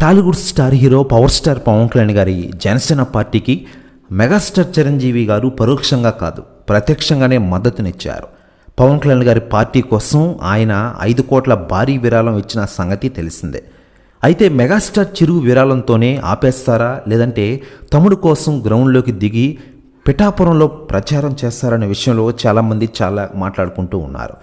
Tollywood star hero power star Pawan Kalyan గారి జనసేన పార్టీకి megastar Chiranjeevi గారు పరోక్షంగా కాదు ప్రత్యక్షంగానే మద్దతునిచ్చారు. పవన్ కళ్యాణ్ గారి పార్టీ కోసం ఆయన ఐదు కోట్ల భారీ విరాళం ఇచ్చిన సంగతి తెలిసిందే. అయితే మెగాస్టార్ చిరు విరాళంతోనే ఆపేస్తారా లేదంటే తమ్ముడు కోసం గ్రౌండ్లోకి దిగి పిఠాపురంలో ప్రచారం చేస్తారనే విషయంలో చాలామంది చాలా మాట్లాడుకుంటూ ఉన్నారు.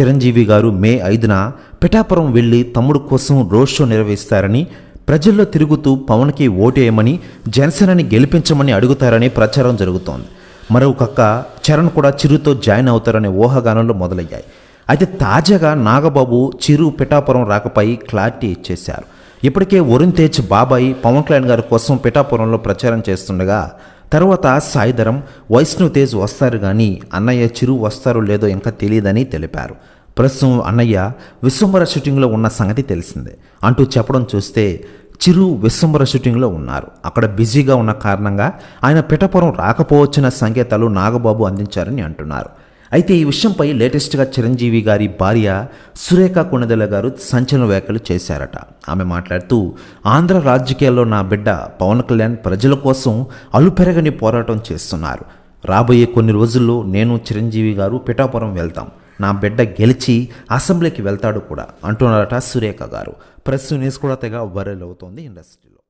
చిరంజీవి గారు మే ఐదున పిఠాపురం వెళ్ళి తమ్ముడు కోసం రోడ్ షో నిర్వహిస్తారని ప్రజల్లో తిరుగుతూ పవన్కి ఓటేయమని జనసేనని గెలిపించమని అడుగుతారని ప్రచారం జరుగుతోంది. మరొక చరణ్ కూడా చిరుతో జాయిన్ అవుతారనే ఊహాగానాలు మొదలయ్యాయి. అయితే తాజాగా నాగబాబు చిరు పిఠాపురం రాకపై క్లారిటీ ఇచ్చేశారు. ఇప్పటికే వరుణ్ తేజ్ బాబాయ్ పవన్ కళ్యాణ్ గారి కోసం పిఠాపురంలో ప్రచారం చేస్తుండగా తర్వాత సాయిధరం వైష్ణవ్ తేజ్ వస్తారు కానీ అన్నయ్య చిరు వస్తారో లేదో ఇంకా తెలియదని తెలిపారు. ప్రస్తుతం అన్నయ్య విశ్వంబర షూటింగ్లో ఉన్న సంగతి తెలిసిందే. అంటూ చెప్పడం చూస్తే చిరు విశ్వంబర షూటింగ్లో ఉన్నారు. అక్కడ బిజీగా ఉన్న కారణంగా ఆయన పిఠాపురం రాకపోవచ్చిన సంకేతాలు నాగబాబు అందించారని అంటున్నారు. అయితే ఈ విషయంపై లేటెస్ట్గా చిరంజీవి గారి భార్య సురేఖ కొణిదెల గారు సంచలన వ్యాఖ్యలు చేశారట. ఆమె మాట్లాడుతూ ఆంధ్ర రాజకీయాల్లో నా బిడ్డ పవన్ కళ్యాణ్ ప్రజల కోసం అలుపెరగని పోరాటం చేస్తున్నారు. రాబోయే కొన్ని రోజుల్లో నేను చిరంజీవి గారు పిఠాపురం వెళ్తాం. నా బిడ్డ గెలిచి అసెంబ్లీకి వెళ్తాడు కూడా అంటున్నారట సురేఖ గారు. ప్రెస్ న్యూస్ కూడా తెగ వైరల్ అవుతోంది ఇండస్ట్రీలో.